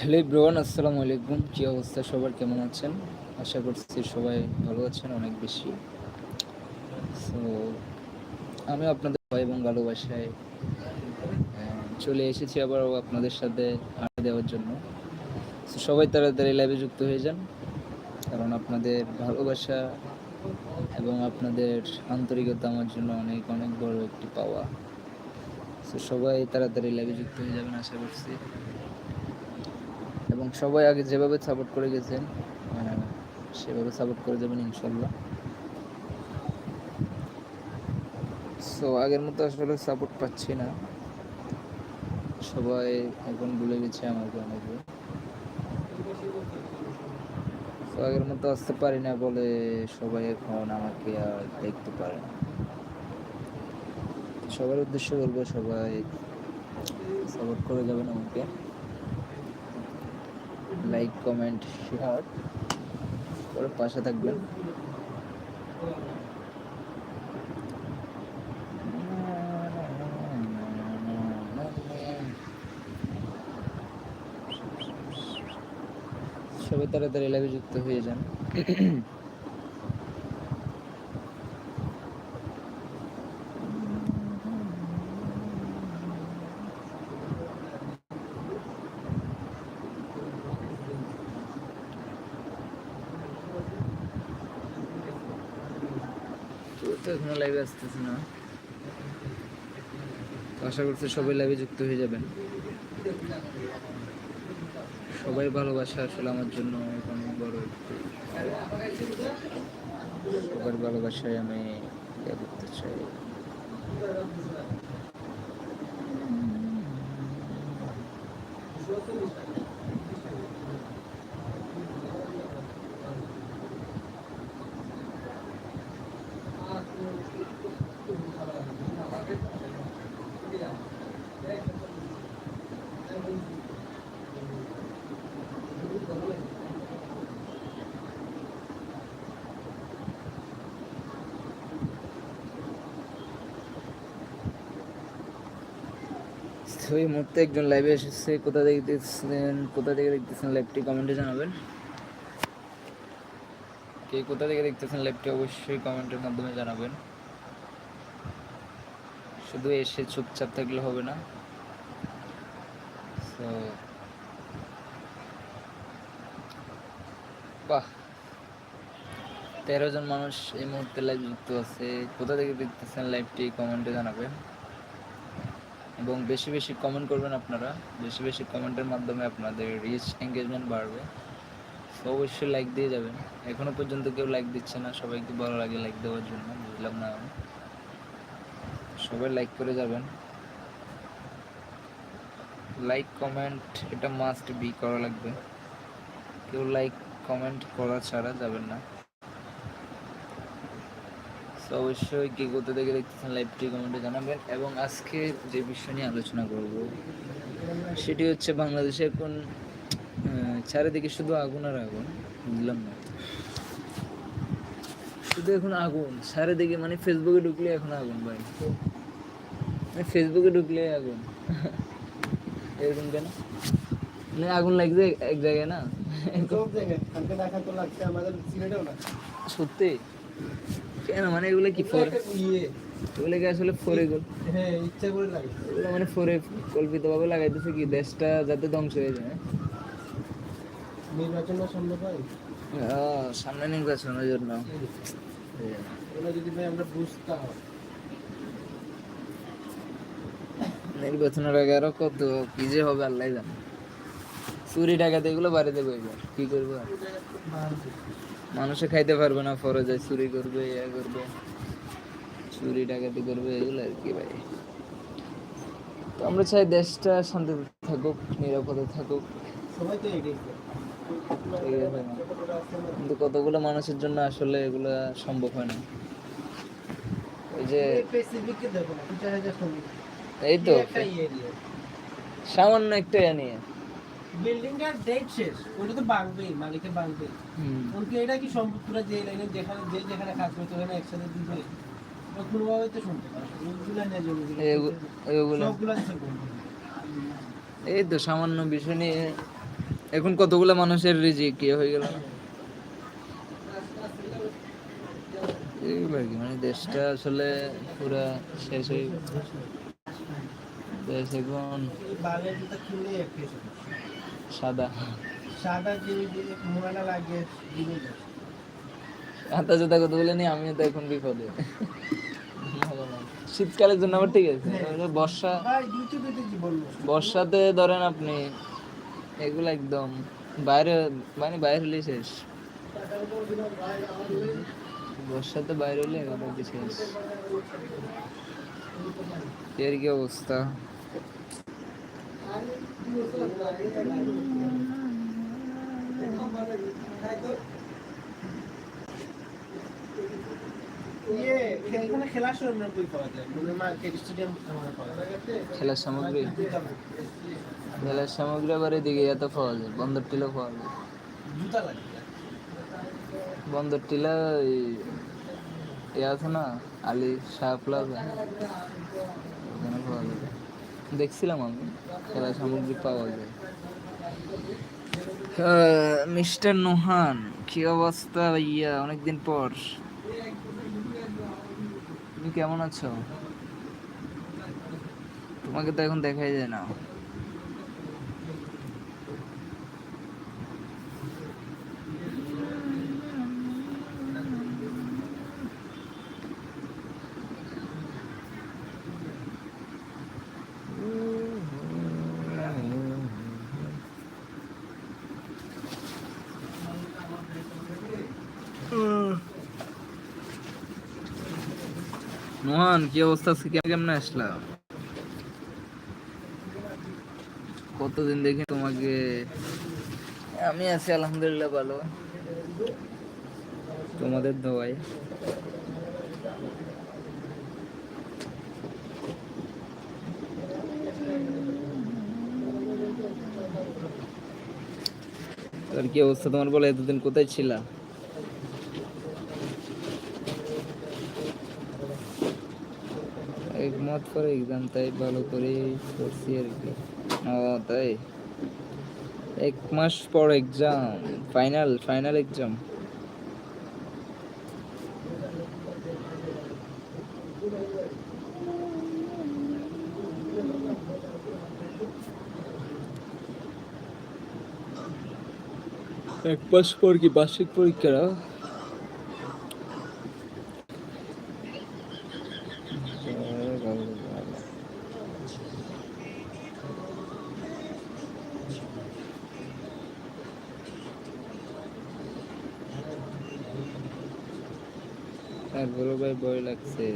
Hello ব্রোয়ান আসসালামু আলাইকুম। কী অবস্থা সবার? কেমন আছেন? আশা করছি সবাই ভালো আছেন, অনেক বেশি। সো আমি আপনাদের ভয় এবং ভালোবাসায় চলে এসেছি আবার আপনাদের সাথে আড্ডা দেওয়ার জন্য। সো সবাই তাড়াতাড়ি লাইভে যুক্ত হয়ে যান, কারণ আপনাদের ভালোবাসা এবং আপনাদের আন্তরিকতা আমার জন্য অনেক অনেক বড় একটি পাওয়া। সো সবাই তাড়াতাড়ি লাইভে যুক্ত হয়ে যাবেন, আশা করছি। এবং সবাই আগে যেভাবে সাপোর্ট করে গেছেন সেভাবে সাপোর্ট করে যাবেন ইনশাল্লাহ। সো আগের মতো আসলে সাপোর্ট পাচ্ছি না। সবাই এখন ভুলে গেছে আমাকে অনেকে তো আগের মতো আসতে পারি না বলে সবাই এখন আমাকে আর দেখতে পারে না। সবার উদ্দেশ্য বলব সবাই সাপোর্ট করে যাবেন আমাকে। লাইক কমেন্ট শেয়ার করে পাশে থাকবেন। সবাই তাড়াতাড়ি লাইভে যুক্ত হয়ে যান। তো এখনও লাইভে আসতেছে না। আশা করছি সবাই লাইভে যুক্ত হয়ে যাবেন। সবাই ভালোবাসা আসলে আমার জন্য অনেক বড় সবার ভালোবাসায় আমি করতে চাই। তো এই মুহূর্তে একজন লাইভে এসেছে। কোথা থেকে দেখতেছেন? কোথা থেকে দেখতেছেন লাইভটি কমেন্টে জানাবেন। কে কোথা থেকে দেখতেছেন লাইভটি অবশ্যই কমেন্টের মাধ্যমে জানাবেন। শুধু এসে চুপচাপ থাকলে হবে না। তো বাহ! তেরো জন মানুষ এই মুহূর্তে লাইভ যুক্ত আছে। কোথা থেকে দেখতেছেন লাইভটি কমেন্টে জানাবেন। এবং বেশি বেশি কমেন্ট করবেন আপনারা। বেশি বেশি কমেন্টের মাধ্যমে আপনাদের রিচ এঙ্গেজমেন্ট বাড়বে। তো অবশ্যই লাইক দিয়ে যাবেন। এখনও পর্যন্ত কেউ লাইক দিচ্ছে না। সবাইকে ভালো লাগে লাইক দেওয়ার জন্য, বুঝলাম না আমি। সবাই লাইক করে যাবেন। লাইক কমেন্ট এটা মাস্ট বি করা লাগবে। কেউ লাইক কমেন্ট করা ছাড়া যাবেন না। তো অবশ্যই কে করতে থেকে দেখতেছেন লাইভটি কমেন্টে জানাবেন। এবং আজকে যে বিষয় নিয়ে আলোচনা করব সেটি হচ্ছে বাংলাদেশে এখন চারিদিকে শুধু আগুন আর আগুন বুঝলাম না। শুধু এখন আগুন চারিদিকে মানে ফেসবুকে ঢুকলে এখন আগুন ভাই। মানে ফেসবুকে ঢুকলে আগুন। এরকম কেন? মানে আগুন লাগছে এক জায়গায় না? সব জায়গায় কালকে দেখা তো লাগছে আমাদের না। সত্যি? কেন? মানে এগুলো কি ফোর এগুলো কি আসলে ফোরে গোল হ্যাঁ ইচ্ছা করে লাগে এগুলো মানে ফোরে কল্পিতভাবে লাগাইতেছে কি? দেশটা যাতে ধ্বংস হয়ে যায় নির্বাচন সামনে পাই? সামনে নির্বাচনের জন্য। যদি ভাই আমরা বুঝতাম। নির্বাচনের আগে আরও কত কি যে হবে আল্লাহ জানে। চুরি ডাকাতে এগুলো বাড়ি দেবো এবার কি করব আর? মানুষে খাইতে পারবে না ফরে যায় চুরি করবে, ইয়া করবে, চুরি, ডাকাতি করবে, এগুলো আর কি ভাই। তো আমরা চাই দেশটা শান্তিতে থাকুক, নিরাপদে থাকুক। কিন্তু কতগুলো মানুষের জন্য আসলে এগুলা সম্ভব হয় না। ওই যে এই তো, সামান্য একটা নিয়ে। বিল্ডিংটার ডেট শেষ। ওটা তো বাঁকবেই মালিকে বাঁকবেই হুম। ওনকে এটা কি সম্ভব? তোরা যে লাইনে যেখানে যে যেখানে কাজ করতে ওখানে একসাথে দিবে? কোনোভাবে তো শুনতে পারে ওগুলো সবগুলো এই তো সামান্য বিষয় নিয়ে এখন কতগুলো মানুষের রিজিক? ইয়ে হয়ে গেল? না কি মানে দেশটা আসলে পুরা শেষ হয়ে দেশ এখন সাদা। সাদা জুতা কথা বলে নি আমিও তো এখন বিপদে। শীতকালের জন্য আবার ঠিক আছে। বর্ষা কি বলল বর্ষাতে ধরেন আপনি এগুলো একদম বাইরে মানে বাইরে হলে শেষ। বর্ষাতে বাইরে হলে এগুলো শেষ? এর কি অবস্থা? খেলার যায়। মানে যায়। খেলার সামগ্রী? খেলার সামগ্রী আবার এদিকে এত পাওয়া যায় বন্দর টিলা পাওয়া যায়। বন্দর টিলা এ আছে না আলি শাহ প্লাজা। ওখানে পাওয়া যাবে। দেখছিলাম আমি খেলা সামগ্রী পাওয়া যায়। মিস্টার নোহান, কি অবস্থা ভাইয়া? অনেকদিন পর। তুমি কেমন আছো? তোমাকে তো এখন দেখাই যায় না। কি অবস্থা? আছে কেমনে আসলা কতদিন দেখি তোমাকে? আমি আছি, আলহামদুলিল্লাহ, ভালো। তোমাদের দোয়াই তোর কি অবস্থা তোমার? বলে, এতদিন কোথায় ছিলা? একমত করে এক্সাম তাই ভালো করে করছি আর কি। তাই? এক মাস পর এক্সাম ফাইনাল ফাইনাল এক্সাম এক মাস পর কি বার্ষিক পরীক্ষা? ভয় লাগছে।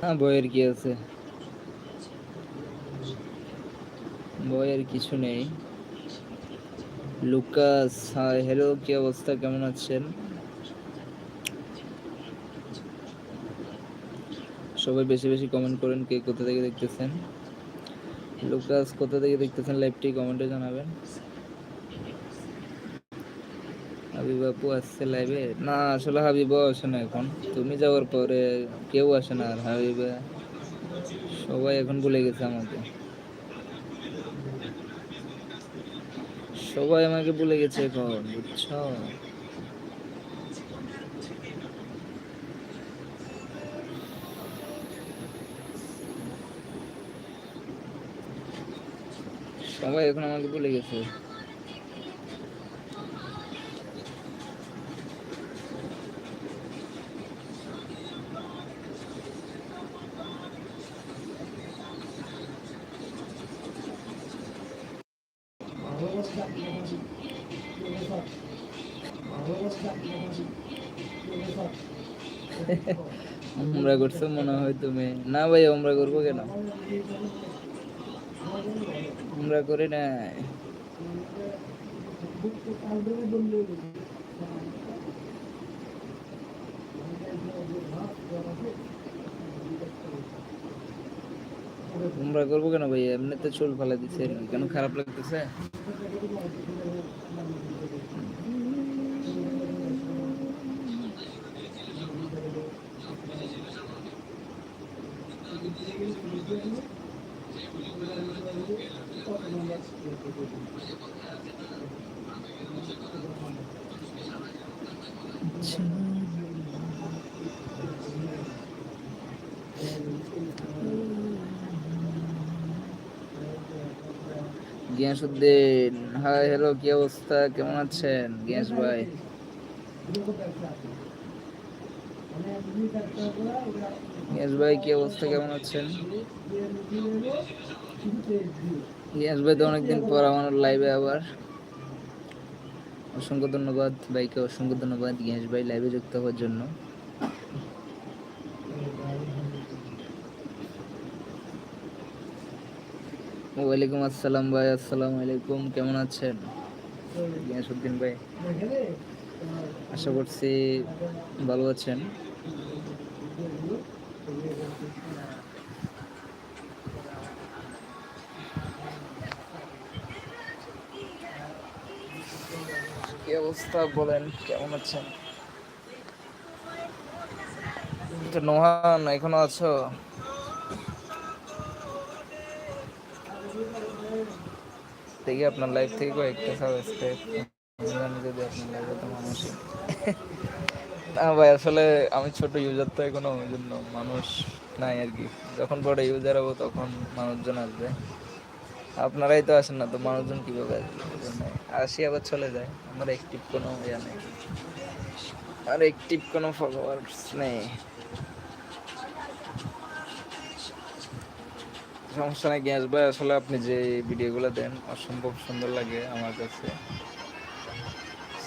হ্যাঁ বইয়ের কি আছে? বইয়ের কিছু নেই। লুকাস, হাই, হ্যালো, কি অবস্থা? কেমন আছেন? সবাই বেশি বেশি কমেন্ট করেন কে কোথা থেকে দেখতেছেন। লুকাস, কোথা থেকে দেখতেছেন? লাইভটি কমেন্টে জানাবেন। হাবিব আপু আসছে লাইভে না, আসলে হাবিবও আসে না এখন। তুমি যাওয়ার পরে কেউ আসে না আর হাবিবা। সবাই এখন ভুলে গেছে আমাকে। সবাই আমাকে ভুলে গেছে এখন, বুঝছ? সবাই এখন আমাকে ভুলে গেছে। উমরা করছ মনে হয় তুমি। না ভাই, উমরা করব কেন? উমরা করে নাই। উমরা করব কেন ভাই? এমনিতে চুল ফালা দিচ্ছে কেন খারাপ লাগতেছে? গিয়াসুদ্দিন, হাই হ্যালো কি অবস্থা? কেমন আছেন? গিয়াস ভাই। গিয়াস ভাই, কি অবস্থা? কেমন আছেন? গিয়াস ভাই তো অনেকদিন পর আমার লাইভে আবার। অসংখ্য ধন্যবাদ ভাইকে, অসংখ্য ধন্যবাদ গিয়াস ভাই লাইভে যুক্ত হওয়ার জন্য। ওয়ালাইকুম আসসালাম ভাই, আসসালামু আলাইকুম, কেমন আছেন? গিয়াসুদ্দিন ভাই, আশা করছি ভালো আছেন। কি অবস্থা, বলেন কেমন আছেন? নোহান, এখনও আছো? দেখি আপনার লাইফ থেকে কয়েকটা সাবস্ক্রাইব যদি আপনার লাইফে তো মানুষই না ভাই, আসলে আমি ছোট ইউজার তো এখনও, ওই জন্য মানুষ নাই আর কি। যখন বড় ইউজার হব তখন মানুষজন আসবে। আপনারাই তো আসেন না তো, মানুষজন কীভাবে আসবে? আসি আবার চলে যায়, আমার অ্যাক্টিভ কোনো ইয়া নেই। আর অ্যাক্টিভ কোনো ফলোয়ার্স নেই। সমস্যা নাই ভাই, আসলে আপনি যে ভিডিওগুলো দেন, অসম্ভব সুন্দর লাগে আমার কাছে।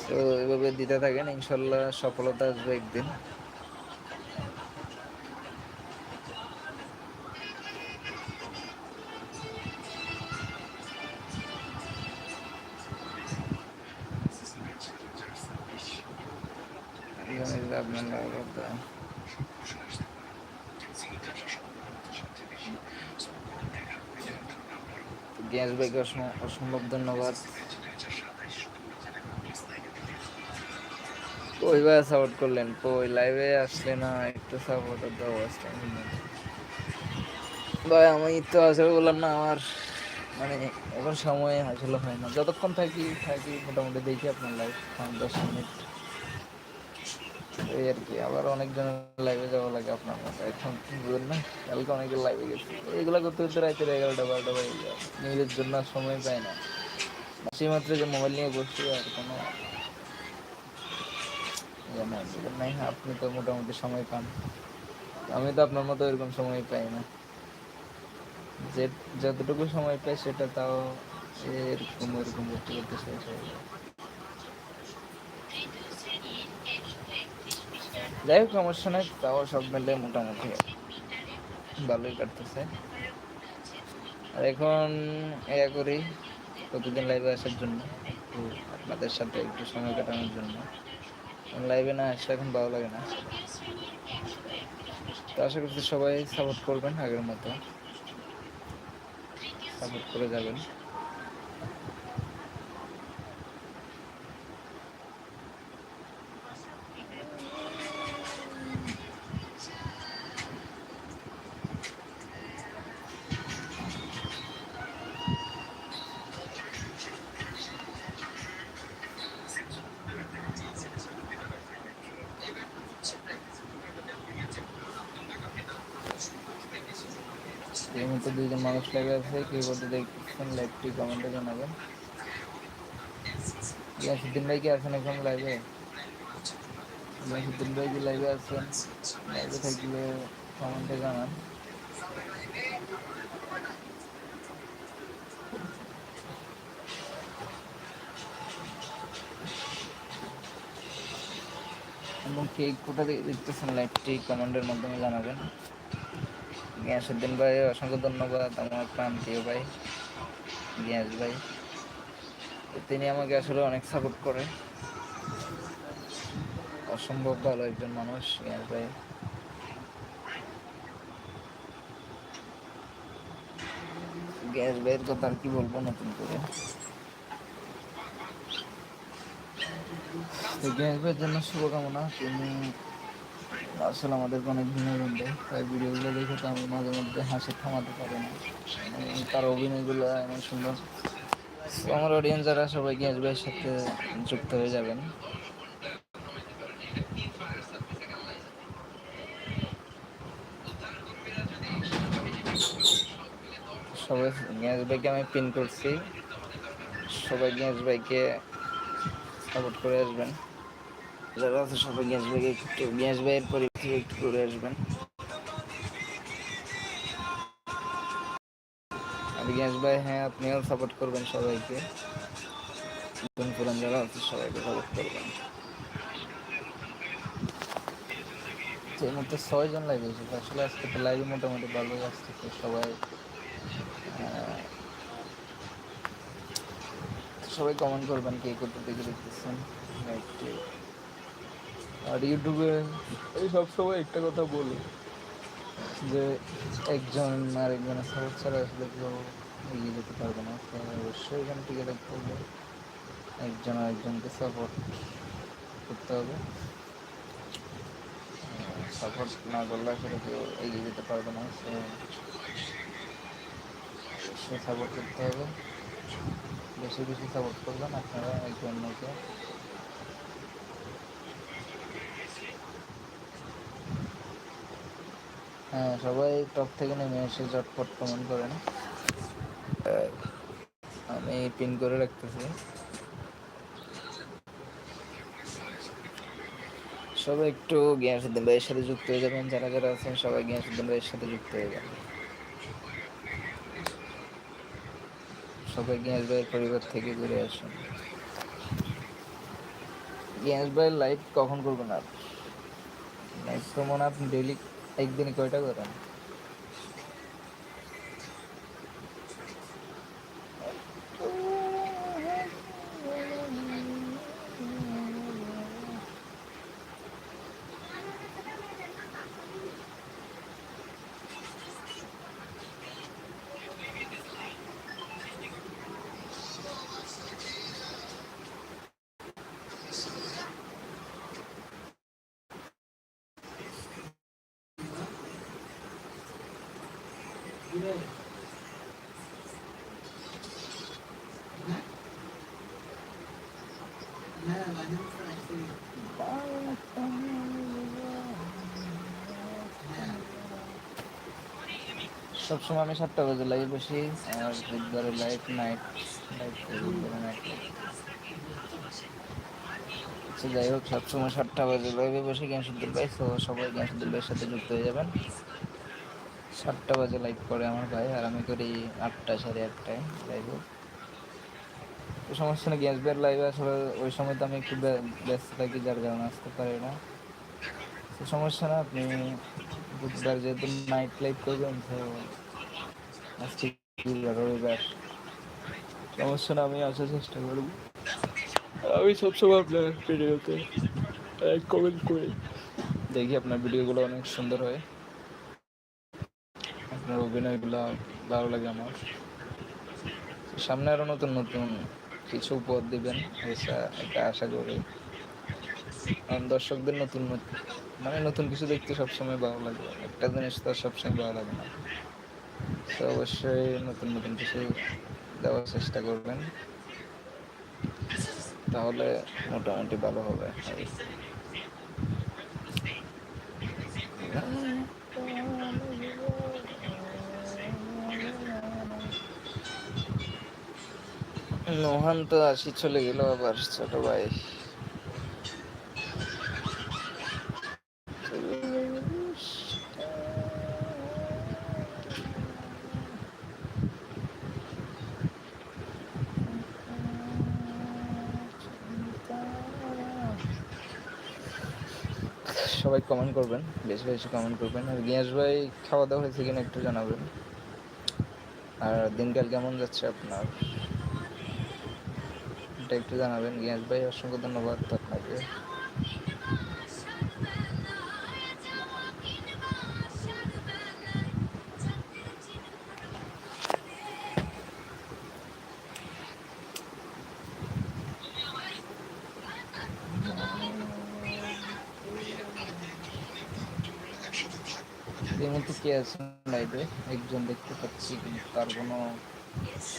তো এভাবে দিতে থাকেন, ইনশাল্লাহ সফলতা আসবে একদিন। অসম- অসম্ভব ধন্যবাদ। ওই ভাই সাপোর্ট করলেন? তো ওই লাইভে আসলে না, একটু সাপোর্ট দাও আসলে ভাই, আমি তো আসলে বললাম না, আমার মানে এখন সময় আসলে হয় না। যতক্ষণ থাকি থাকি, মোটামুটি দেখি আপনার লাইভ পাঁচ দশ মিনিট। এই আর কি, আবার অনেকজন লাইভে যাওয়া লাগে আপনার মতো। এখন বুঝলেন না, কালকে অনেকে লাইভে গেছে। এইগুলো করতে করতে রাতের এগারোটা, বারোটা বাজে যায়। নিজের জন্য সময় পাই না। সেই মাত্র যে মোবাইল নিয়ে বসছি আর কোনো ইয়ে নাই আপনি তো মোটামুটি সময় পান। আমি তো আপনার মতো এরকম সময় পাই না। যে, যতটুকু সময় পাই সেটা তাও এরকম এরকম করতে করতে শেষ হয়ে যায়। যাই হোক, সমস্যা নাই, তাও সব মিলে মোটামুটি ভালোই কাটতেছে। আর এখন এয়া করি, প্রতিদিন লাইভে আসার জন্য, আপনাদের সাথে একটু সময় কাটানোর জন্য। লাইভে না আসলে এখন ভালো লাগে না। তো আশা করছি সবাই সাপোর্ট করবেন আগের মতো। সাপোর্ট করে যাবেন। দুইজন আছে কেউ বলতে দেখছেন লাইভটি কমেন্টে জানাবেন। ইয়াসুদ্দিন ভাই কি আছেন এখন লাইভে ইয়াসুদ্দিন ভাই কি লাইভে আছেন? লাইভে থাকলে কমেন্টে জানান। এবং কে কোথা দেখতেছেন লাইভটি কমেন্টের মাধ্যমে জানাবেন। গিয়াসুদ্দিন ভাই, অসংখ্য ধন্যবাদ আমার প্রান্তীয় ভাই, গিয়াস ভাই। তিনি আমাকে আসলে অনেক সাপোর্ট করে। অসম্ভব ভালো একজন মানুষ, গিয়াস ভাই। গ্যাস ভাইয়ের কথা আর কি বলব নতুন করে? গ্যাস ভাইয়ের জন্য শুভকামনা। তিনি আসলে আমাদেরকে অনেক বিনোদন দেয় তাই ভিডিওগুলো দেখে তো আমি মাঝে মধ্যে হাসি থামাতে পারি না। তার অভিনয়গুলো এমন সুন্দর। আমার অডিয়েন্স যারা সবাই গ্যাস ভাইয়ের সাথে যুক্ত হয়ে যাবেন। সবাই গ্যাস ভাইকে আমি পিন করছি। সবাই গ্যাস ভাইকে সাপোর্ট করে আসবেন। যারা আছে সবাই গ্যাস একটু গ্যাস ভাইয়ের পরিবার থেকে একটু করে আসবেন। আর গ্যাস ভাই হ্যাঁ আপনিও সাপোর্ট করবেন সবাইকে। যারা আছে সবাইকে সাপোর্ট করবেন। এই মুহূর্তে ছয় জন লাইভ এসেছে আসলে আজকে তো লাইভে মোটামুটি ভালোই আসতেছে সবাই সবাই কমেন্ট করবেন কে করতে দেখে দেখতেছেন। লাইভটি আর ইউটিউবে এই সবসময় একটা কথা বলি যে একজন আর একজনের সাপোর্ট ছাড়া আসলে কেউ এগিয়ে যেতে পারবে না। অবশ্যই এখানে টিকে রাখতে হবে একজন আর একজনকে সাপোর্ট করতে হবে। সাপোর্ট না করলে আসলে কেউ এগিয়ে যেতে পারবে না। সে সাপোর্ট করতে হবে। বেশি বেশি সাপোর্ট করবেন আপনারা একে হ্যাঁ সবাই টপ থেকে নেমে এসে চটপট কমেন্ট করেন। আমি পিন করে রাখতেছি। সবাই একটু জ্ঞানসুদ্দিন ভাইয়ের সাথে যুক্ত হয়ে যাবেন। যারা যারা আছেন, সবাই জ্ঞানসুদ্দিন ভাইয়ের সাথে যুক্ত হয়ে যাবেন সবাই গ্যাস ভাইয়ের পরিবার থেকে ঘুরে আসুন। গ্যাস ভাইয়ের লাইভ কখন করবেন আর হয় আপনি ডেইলি একদিনে কয়টা করেন সবসময় আমি সাতটা বাজে লাইভ বসি আর বুধবারে লাইভ নাইট লাইভ নাইট যাই হোক, সবসময় সাতটা বাজে লাইভে বসে জ্ঞান সুদ্দুল ভাই তো সবাই জ্ঞান সুদ্দুল ভাইয়ের সাথে যুক্ত হয়ে যাবেন। সাতটা বাজে লাইভ করে আমার ভাই, আর আমি করি আটটা, সাড়ে আটটায় লাইভ তো সমস্যা না গ্যাস বের লাইভে আসলে ওই সময় তো আমি একটু ব্যস্ত থাকি, যার কারণে আসতে পারি না। তো সমস্যা না, আপনি বুধবার যেহেতু নাইট লাইভ করবেন, তো আজকে রবিবার সমস্যা না, আমি আসার চেষ্টা করব। আমি সবসময় আপনার ভিডিওতে কমেন্ট করি। দেখি আপনার ভিডিওগুলো অনেক সুন্দর হয়। আপনার অভিনয়গুলো ভালো লাগে আমার। সামনে আরও নতুন নতুন কিছু উপহার দিবেন, এটা আশা করি। দর্শকদের নতুন নতুন মানে নতুন কিছু দেখতে সবসময় ভালো লাগে। একটা জিনিস তো সবসময় ভালো লাগে না। তো অবশ্যই নতুন নতুন কিছু দেওয়ার চেষ্টা করবেন। তাহলে মোটামুটি ভালো হবে। নোহান তো আসি চলে গেল আবার, ছোট ভাই সবাই কমেন্ট করবেন ভাই এসে কমেন্ট করবেন আর গিয়াস ভাই খাওয়া দাওয়া হয়েছে কিনা একটু জানাবেন। আর দিনকাল কেমন যাচ্ছে আপনার? এটা একটু জানাবেন। গিয়াস ভাই, অসংখ্য ধন্যবাদ আপনাকে। কে আছেন লাইভে একজন দেখতে পাচ্ছি, কিন্তু তার কোনো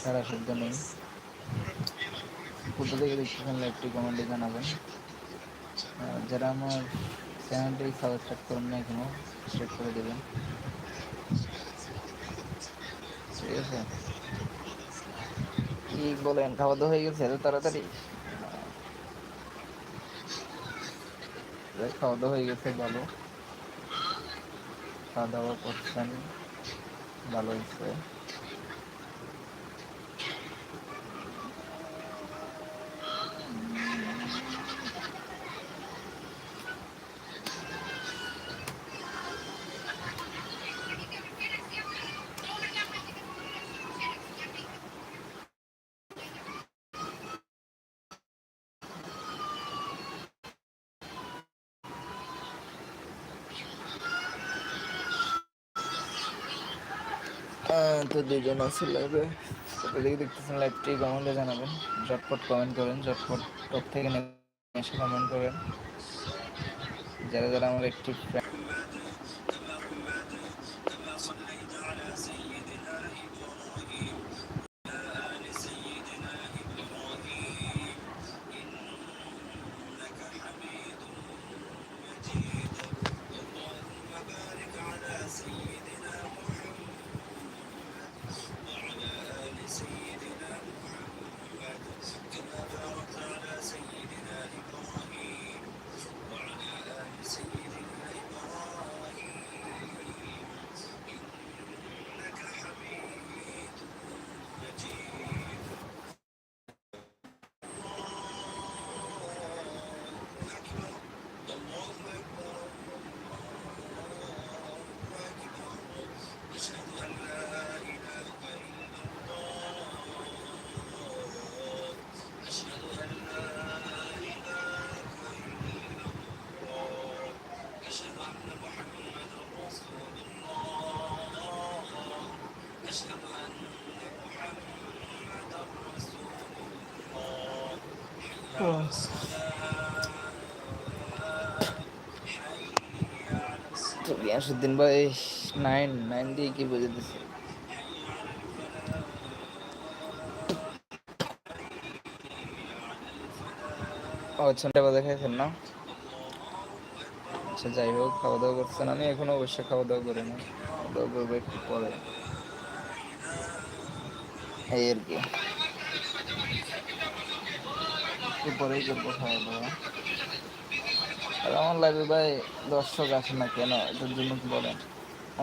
সারা শব্দ নেই। কোথা থেকে দেখতেছেন লাইভটি কমেন্টে জানাবেন। যারা আমার চ্যানেলটি সাবস্ক্রাইব করেন না এখনও সাবস্ক্রাইব করে দেবেন। ঠিক আছে? কি বলেন খাওয়া দাওয়া হয়ে গেছে এত তাড়াতাড়ি? খাওয়া দাওয়া হয়ে গেছে, ভালো। খাওয়া দাওয়া করছেন ভালো হয়েছে আহ, তো দুজন আছে লাইভে থেকে দেখতেছেন লাইভটি কমেন্টে জানাবেন। ঝটপট কমেন্ট করেন, ঝটপট টপ থেকে এসে কমেন্ট করেন। যারা যারা আমার একটি গিয়াসুদ্দিন ভাই নাইন নাইন দিয়ে কি বুঝে দিচ্ছে ও টাকা দেখাইছেন না? আচ্ছা যাই হোক খাওয়া দাওয়া করছেন আমি এখনও অবশ্যই খাওয়া দাওয়া করি না খাওয়া দাওয়া করব একটু পরে। এই আর কি। পরেই করব খাওয়া দাওয়া আর আমার লাইভে ভাই দর্শক আসে না কেন? এটার জন্য কি বলেন?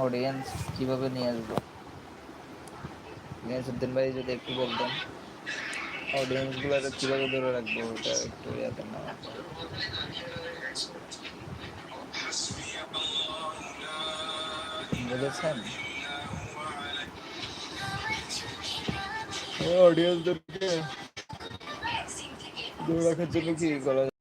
অডিয়েন্স কীভাবে নিয়ে আসব? গিয়াসুদ্দিন ভাই, যদি একটু বলতেন। অডিয়েন্সগুলো কীভাবে ধরে রাখব, ওটা একটু ইয়াতে না। বুঝেছেন? অডিয়েন্সদেরকে ধরে রাখার জন্য কি করা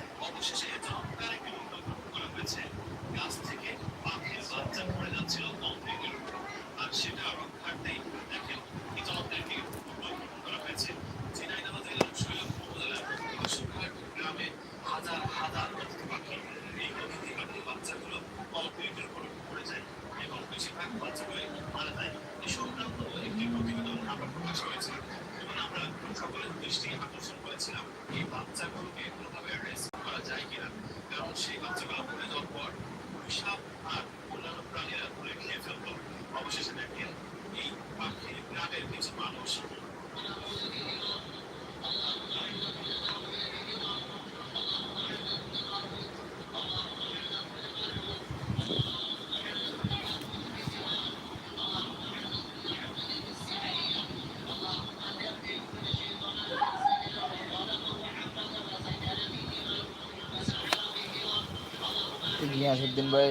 গিয়াসুদ্দিন ভাই।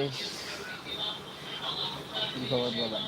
কি খবর বলেন?